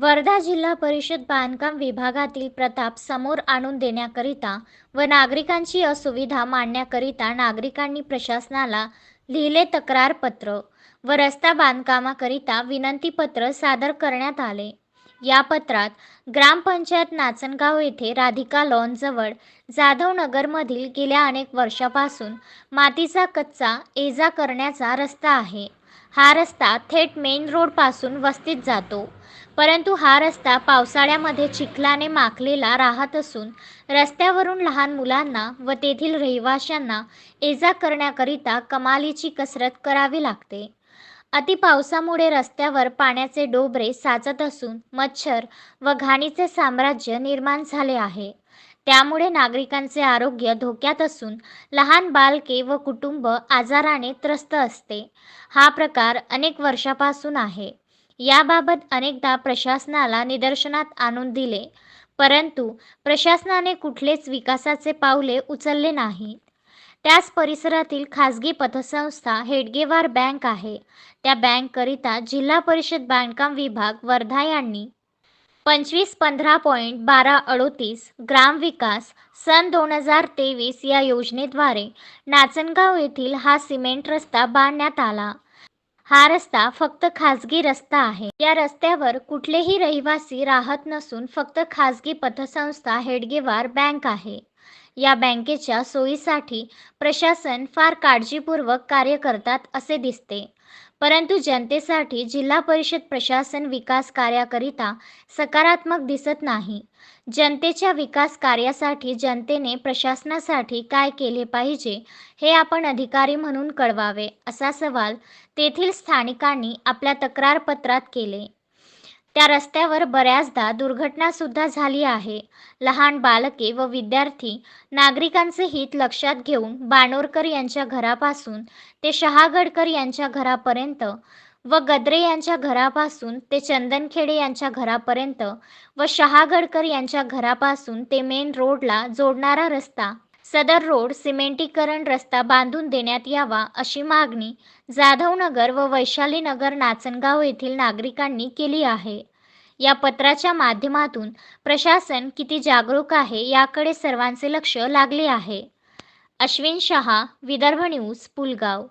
वर्धा जिल्हा परिषद बांधकाम विभागातील प्रताप समोर आणून देण्याकरिता व नागरिकांची असुविधा मांडण्याकरिता नागरिकांनी प्रशासनाला लिहिले तक्रारपत्र व रस्ता बांधकामाकरिता विनंतीपत्र सादर करण्यात आले. या पत्रात ग्रामपंचायत नाचनगाव येथे राधिका लॉनजवळ जाधवनगरमधील गेल्या अनेक वर्षापासून मातीचा कच्चा एजा करण्याचा रस्ता आहे. हा रस्ता थेट मेन रोडपासून वस्तीत जातो. परंतु हा रस्ता पावसाळ्यामध्ये चिखलाने माखलेला राहत असून रस्त्यावरून लहान मुलांना व तेथील रहिवाशांना एजा करण्याकरिता कमालीची कसरत करावी लागते. अति पावसामुळे रस्त्यावर पाण्याचे डोबरे साचत असून मच्छर व घाणीचे साम्राज्य निर्माण झाले आहे. त्यामुळे नागरिकांचे आरोग्य धोक्यात असून लहान बालके व कुटुंब आजाराने त्रस्त असते. हा प्रकार अनेक वर्षापासून आहे. याबाबत अनेकदा प्रशासनाला निदर्शनात आणून दिले. परंतु प्रशासनाने कुठलेच विकासाचे पावले उचलले नाहीत त्याच परिसरातील खाजगी पतसंस्था हेडगेवार बँक आहे. त्या बँककरिता जिल्हा परिषद बांधकाम विभाग वर्धा यांनी पंचवीस पंधरा पॉईंट बारा अडोतीस ग्रामविकास सन दोन हजार तेवीस या योजनेद्वारे नाचनगाव येथील हा सिमेंट रस्ता बांधण्यात आला. हा रस्ता फक्त खाजगी रस्ता आहे. या रस्त्यावर कुठलेही रहिवासी राहत नसून फक्त खाजगी पतसंस्था हेडगेवार बँक आहे. या बँकेच्या सोयीसाठी प्रशासन फार काळजीपूर्वक कार्य करतात असे दिसते. परंतु जनतेसाठी जिल्हा परिषद प्रशासन विकास कार्याकरिता सकारात्मक दिसत नाही. जनतेच्या विकास कार्यासाठी जनतेने प्रशासनासाठी काय केले पाहिजे हे आपण अधिकारी म्हणून कळवावे असा सवाल तेथील स्थानिकांनी आपल्या तक्रारपत्रात केले. त्या रस्त्यावर बऱ्याचदा दुर्घटनासुद्धा झाली आहे. लहान बालके व विद्यार्थी नागरिकांचे हित लक्षात घेऊन बाणोरकर यांच्या घरापासून ते शहागडकर यांच्या घरापर्यंत व गद्रे यांच्या घरापासून ते चंदनखेडे यांच्या घरापर्यंत व शहागडकर यांच्या घरापासून ते मेन रोडला जोडणारा रस्ता सदर रोड सिमेंटीकरण रस्ता बांधून देण्यात यावा अशी मागणी जाधवनगर व वैशालीनगर नाचनगाव येथील नागरिकांनी केली आहे. या पत्राच्या माध्यमातून प्रशासन किती जागरूक आहे याकडे सर्वांचे लक्ष लागले आहे. अश्विन शहा विदर्भ न्यूज पुलगाव.